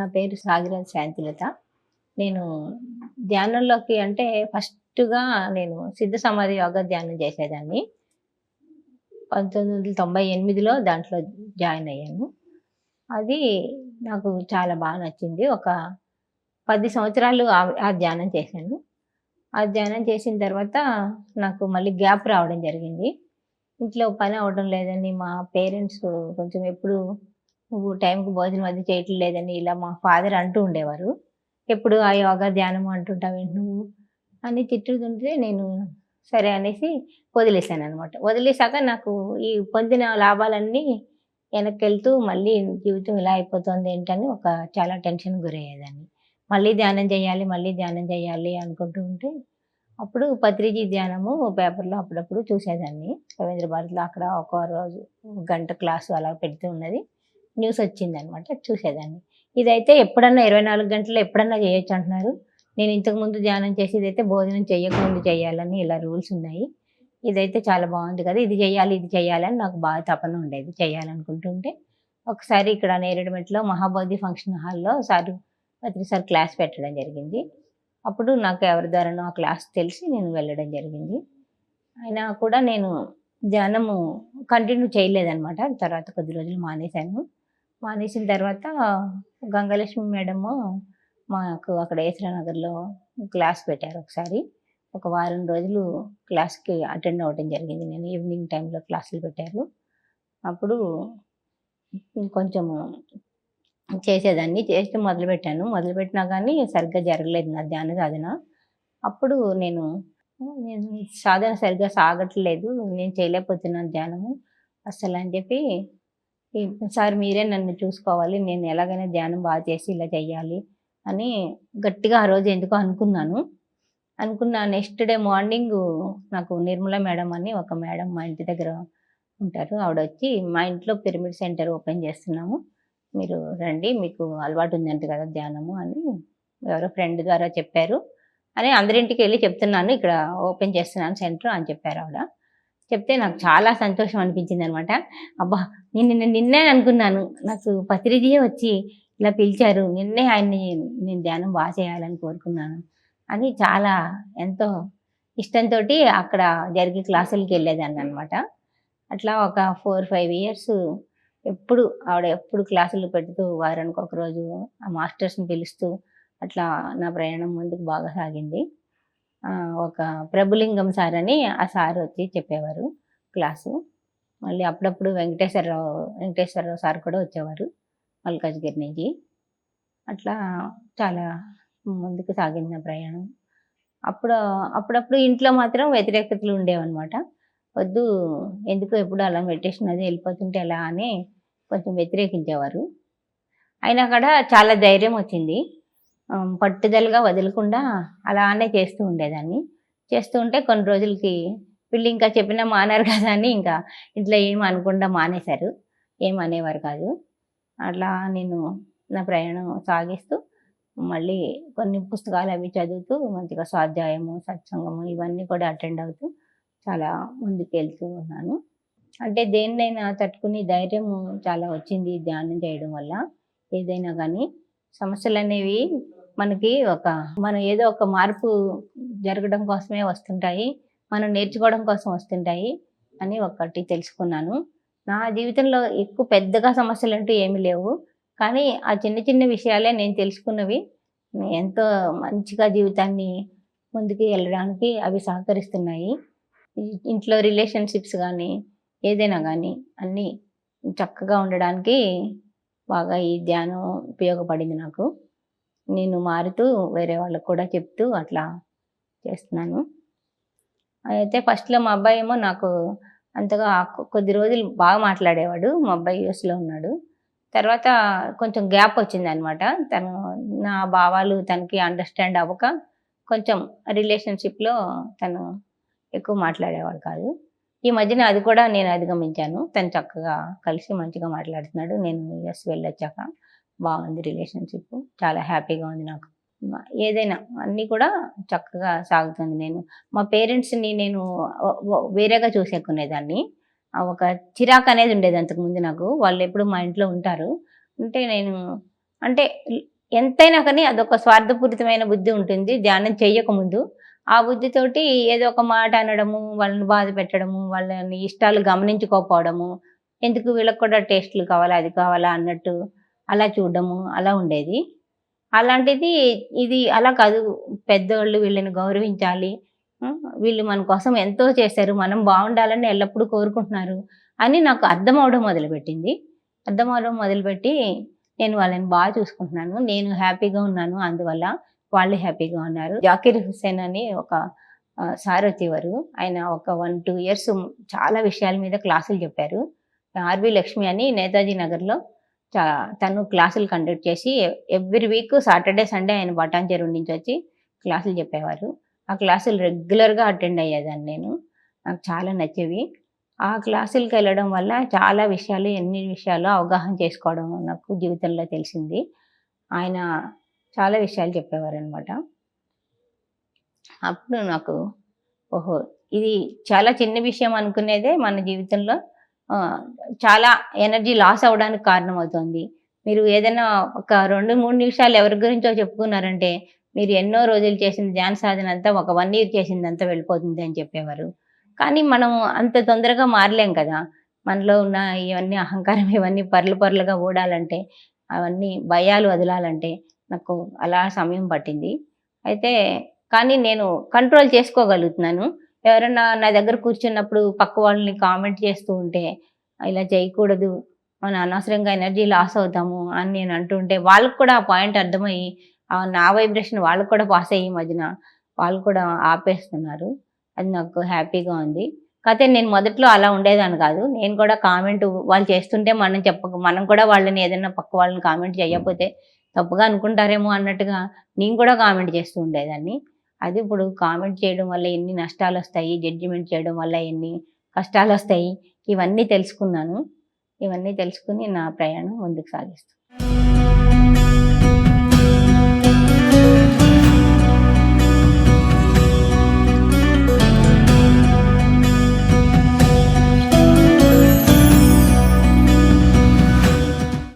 నా పేరు సాగిరాజ్ శాంతిలత. నేను ధ్యానంలోకి అంటే ఫస్ట్గా నేను సిద్ధ సమాధి యోగా ధ్యానం చేసేదాన్ని. పంతొమ్మిది వందల తొంభై ఎనిమిదిలో దాంట్లో జాయిన్ అయ్యాను. అది నాకు చాలా బాగా నచ్చింది. ఒక పది సంవత్సరాలు ఆ- ఆ ధ్యానం చేశాను. ఆ ధ్యానం చేసిన తర్వాత నాకు మళ్ళీ గ్యాప్ రావడం జరిగింది. ఇంట్లో పని అవడం లేదని మా పేరెంట్స్ కొంచెం ఎప్పుడు నువ్వు టైంకి భోజనం అది చేయటం లేదని ఇలా మా ఫాదర్ అంటూ ఉండేవారు. ఎప్పుడు ఆ యోగా ధ్యానం అంటుంటావు నువ్వు? అని తిట్టుతుంటే నేను సరే అనేసి వదిలేశాను అనమాట వదిలేశాక నాకు ఈ పొందిన లాభాలన్నీ వెనక్కి వెళ్తూ మళ్ళీ జీవితం ఇలా అయిపోతుంది ఏంటని ఒక చాలా టెన్షన్ గురయ్యేదాన్ని. మళ్ళీ ధ్యానం చేయాలి మళ్ళీ ధ్యానం చేయాలి అనుకుంటూ ఉంటే అప్పుడు పత్రికీ ధ్యానము పేపర్లో అప్పుడప్పుడు చూసేదాన్ని. రవీంద్ర భారతిలో అక్కడ ఒక రోజు గంట క్లాసు అలా పెడుతూ ఉన్నది. న్యూస్ వచ్చింది అనమాట చూసేదాన్ని. ఇదైతే ఎప్పుడన్నా ఇరవై నాలుగు గంటలు ఎప్పుడన్నా చేయొచ్చు అంటున్నారు. నేను ఇంతకుముందు ధ్యానం చేసేది అయితే భోజనం చేయకముందు చేయాలని ఇలా రూల్స్ ఉన్నాయి. ఇదైతే చాలా బాగుంది కదా ఇది చేయాలి ఇది చేయాలని నాకు బాగా తపన ఉండేది చేయాలనుకుంటుంటే. ఒకసారి ఇక్కడ నేరేడుమెట్లో మహాబోధి ఫంక్షన్ హాల్లో సార్ పత్రి సార్ క్లాస్ పెట్టడం జరిగింది. అప్పుడు నాకు ఎవరి ద్వారానో ఆ క్లాస్ తెలిసి నేను వెళ్ళడం జరిగింది. అయినా కూడా నేను ధ్యానము కంటిన్యూ చేయలేదనమాట. తర్వాత కొద్ది రోజులు మానేశాను. మానేసిన తర్వాత గంగలక్ష్మి మేడము మాకు అక్కడ ఏసరానగర్లో క్లాస్ పెట్టారు ఒకసారి. ఒక వారం రోజులు క్లాస్కి అటెండ్ అవ్వడం జరిగింది. నేను ఈవినింగ్ టైంలో క్లాసులు పెట్టారు. అప్పుడు కొంచెము చేసేదాన్ని చేస్తే మొదలుపెట్టాను మొదలుపెట్టినా కానీ సరిగ్గా జరగలేదు నా ధ్యాన సాధన. అప్పుడు నేను నేను సాధన సరిగ్గా సాగట్లేదు. నేను చేయలేకపోతున్నాను ధ్యానము. అసలు అని చెప్పి సార్ మీరే నన్ను చూసుకోవాలి. నేను ఎలాగైనా ధ్యానం బాగా చేసి ఇలా చెయ్యాలి అని గట్టిగా ఆ రోజు ఎందుకో అనుకున్నాను. అనుకున్న నెక్స్ట్ డే మార్నింగ్ నాకు నిర్మల మేడం అని ఒక మేడం మా ఇంటి దగ్గర ఉంటారు. ఆవిడ వచ్చి మా ఇంట్లో పిరమిడ్ సెంటర్ ఓపెన్ చేస్తున్నాము. మీరు రండి. మీకు అలవాటు ఉందంట కదా ధ్యానము అని ఎవరో ఫ్రెండ్ ద్వారా చెప్పారు. అని అందరింటికి వెళ్ళి చెప్తున్నాను. ఇక్కడ ఓపెన్ చేస్తున్నాను సెంటర్ అని చెప్పారు ఆవిడ. చెప్తే నాకు చాలా సంతోషం అనిపించింది అనమాట అబ్బా నేను నిన్న నిన్నే అనుకున్నాను. నాకు పత్రిజీయే వచ్చి ఇలా పిలిచారు. నిన్నే ఆయన్ని నేను ధ్యానం బాగా చేయాలని కోరుకున్నాను అని చాలా ఎంతో ఇష్టంతో అక్కడ జరిగే క్లాసులకి వెళ్ళేదాన్ని అనమాట అట్లా ఒక ఫోర్ ఫైవ్ ఇయర్స్ ఎప్పుడు ఆవిడ ఎప్పుడు క్లాసులు పెడుతూ వారానికి ఒకరోజు ఆ మాస్టర్స్ని పిలుస్తూ అట్లా నా ప్రయాణం ముందుకు బాగా సాగింది. ఒక ప్రభులింగం సార్ అని ఆ సార్ వచ్చి చెప్పేవారు క్లాసు. మళ్ళీ అప్పుడప్పుడు వెంకటేశ్వరరావు వెంకటేశ్వరరావు సార్ కూడా వచ్చేవారు మల్కాజ్గిరి నుంచి. అట్లా చాలా ముందుకు సాగింది నా ప్రయాణం. అప్పుడు అప్పుడప్పుడు ఇంట్లో మాత్రం వ్యతిరేకతలు ఉండేవన్నమాట. వద్దు ఎందుకు ఎప్పుడు అలా మెడిటేషన్ అది వెళ్ళిపోతుంటే ఎలా అని కొంచెం వ్యతిరేకించేవారు. అయినా కూడా చాలా ధైర్యం వచ్చింది. పట్టుదలగా వదలకుండా అలానే చేస్తూ ఉండేదాన్ని. చేస్తూ ఉంటే కొన్ని రోజులకి వీళ్ళు ఇంకా చెప్పినా మానారు కదా అని ఇంకా ఇట్లా ఏం అనకుండా మానేశారు. ఏం అనేవారు కాదు. అట్లా నేను నా ప్రయాణం సాగిస్తూ మళ్ళీ కొన్ని పుస్తకాలు అవి చదువుతూ మంచిగా స్వాధ్యాయము సత్సంగము ఇవన్నీ కూడా అటెండ్ అవుతూ చాలా ముందుకు వెళ్తూ ఉన్నాను. అంటే దేన్నైనా తట్టుకుని ధైర్యం చాలా వచ్చింది ధ్యానం చేయడం వల్ల. ఏదైనా కానీ సమస్యలు అనేవి మనకి ఒక మనం ఏదో ఒక మార్పు జరగడం కోసమే వస్తుంటాయి మనం నేర్చుకోవడం కోసం వస్తుంటాయి అని ఒకటి తెలుసుకున్నాను. నా జీవితంలో ఎక్కువ పెద్దగా సమస్యలు అంటూ ఏమీ లేవు. కానీ ఆ చిన్న చిన్న విషయాలే నేను తెలుసుకున్నవి. ఎంతో మంచిగా జీవితాన్ని ముందుకు వెళ్ళడానికి అవి సహకరిస్తున్నాయి. ఇంట్లో రిలేషన్షిప్స్ కానీ ఏదైనా కానీ అన్నీ చక్కగా ఉండడానికి బాగా ఈ ధ్యానం ఉపయోగపడింది నాకు. నేను మారుతూ వేరే వాళ్ళకు కూడా చెప్తూ అట్లా చేస్తున్నాను. అయితే ఫస్ట్లో మా అబ్బాయి ఏమో నాకు అంతగా కొద్ది రోజులు బాగా మాట్లాడేవాడు మా అబ్బాయి యూఎస్లో ఉన్నాడు. తర్వాత కొంచెం గ్యాప్ వచ్చింది అనమాట తను నా భావాలు తనకి అండర్స్టాండ్ అవ్వక కొంచెం రిలేషన్షిప్లో తను ఎక్కువ మాట్లాడేవాడు కాదు. ఈ మధ్యన అది కూడా నేను అధిగమించాను. తను చక్కగా కలిసి మంచిగా మాట్లాడుతున్నాడు. నేను యూఎస్ వెళ్ళొచ్చాక. బాగుంది రిలేషన్షిప్. చాలా హ్యాపీగా ఉంది నాకు. ఏదైనా అన్నీ కూడా చక్కగా సాగుతుంది నేను. మా పేరెంట్స్ని నేను వేరేగా చూసేకునేదాన్ని. ఒక చిరాకు అనేది ఉండేది అంతకుముందు నాకు. వాళ్ళు ఎప్పుడు మా ఇంట్లో ఉంటారు. అంటే నేను అంటే ఎంతైనా కానీ అదొక స్వార్థపూరితమైన బుద్ధి ఉంటుంది. ధ్యానం చేయకముందు ఆ బుద్ధితోటి ఏదో ఒక మాట అనడము వాళ్ళని బాధ పెట్టడము వాళ్ళని ఇష్టాలు గమనించుకోకపోవడము ఎందుకు వీళ్ళకి కూడా టేస్ట్లు కావాలా అది కావాలా అన్నట్టు అలా చూడడము అలా ఉండేది. అలాంటిది ఇది అలా కాదు. పెద్దవాళ్ళు వీళ్ళని గౌరవించాలి. వీళ్ళు మన కోసం ఎంతో చేశారు. మనం బాగుండాలని ఎల్లప్పుడూ కోరుకుంటున్నారు అని నాకు అర్థం అవడం మొదలుపెట్టింది. అర్థం అవడం మొదలుపెట్టి నేను వాళ్ళని బాగా చూసుకుంటున్నాను. నేను హ్యాపీగా ఉన్నాను. అందువల్ల వాళ్ళు హ్యాపీగా ఉన్నారు. జాకిర్ హుస్సేన్ అని ఒక సార్ వచ్చేవారు. ఆయన ఒక వన్ టూ ఇయర్స్ చాలా విషయాల మీద క్లాసులు చెప్పారు. ఆర్వి లక్ష్మి అని నేతాజీ నగర్లో తను క్లాసులు కండక్ట్ చేసి ఎవ్రీ వీక్ సాటర్డే సండే ఆయన బటాన్ చెరువు నుంచి వచ్చి క్లాసులు చెప్పేవారు. ఆ క్లాసులు రెగ్యులర్గా అటెండ్ అయ్యేదాన్ని నేను. నాకు చాలా నచ్చేవి. ఆ క్లాసులకి వెళ్ళడం వల్ల చాలా విషయాలు ఎన్ని విషయాలు అవగాహన చేసుకోవడం నాకు జీవితంలో తెలిసింది. ఆయన చాలా విషయాలు చెప్పేవారు అనమాట అప్పుడు నాకు ఓహో ఇది చాలా చిన్న విషయం అనుకునేదే మన జీవితంలో చాలా ఎనర్జీ లాస్ అవ్వడానికి కారణమవుతుంది. మీరు ఏదైనా ఒక రెండు మూడు నిమిషాలు ఎవరి గురించో చెప్పుకున్నారంటే మీరు ఎన్నో రోజులు చేసిన ధ్యాన సాధన అంతా ఒక వన్ ఇయర్ చేసిందంతా వెళ్ళిపోతుంది అని చెప్పేవారు. కానీ మనం అంత తొందరగా మారలేం కదా. మనలో ఉన్న ఇవన్నీ అహంకారం ఇవన్నీ పర్లు పర్లుగా ఊడాలంటే అవన్నీ భయాలు వదలాలంటే నాకు అలా సమయం పట్టింది. అయితే కానీ నేను కంట్రోల్ చేసుకోగలుగుతున్నాను. ఎవరైనా నా దగ్గర కూర్చున్నప్పుడు పక్క వాళ్ళని కామెంట్ చేస్తూ ఉంటే ఇలా చేయకూడదు మన అనవసరంగా ఎనర్జీ లాస్ అవుతాము అని నేను అంటుంటే వాళ్ళకు కూడా ఆ పాయింట్ అర్థమయ్యి ఆ నా వైబ్రేషన్ వాళ్ళకు కూడా పాస్ అయ్యి మధ్యన వాళ్ళు కూడా ఆపేస్తున్నారు. అది నాకు హ్యాపీగా ఉంది. కాకపోతే నేను మొదట్లో అలా ఉండేదాన్ని కాదు. నేను కూడా కామెంట్ వాళ్ళు చేస్తుంటే మనం చెప్పక మనం కూడా వాళ్ళని ఏదైనా పక్క వాళ్ళని కామెంట్ చేయకపోతే తప్పుగా అనుకుంటారేమో అన్నట్టుగా నేను కూడా కామెంట్ చేస్తూ ఉండేదాన్ని. అది ఇప్పుడు కామెంట్ చేయడం వల్ల ఎన్ని నష్టాలు వస్తాయి జడ్జిమెంట్ చేయడం వల్ల ఎన్ని కష్టాలు వస్తాయి ఇవన్నీ తెలుసుకున్నాను. ఇవన్నీ తెలుసుకుని నా ప్రయాణం ముందుకు సాగిస్తాను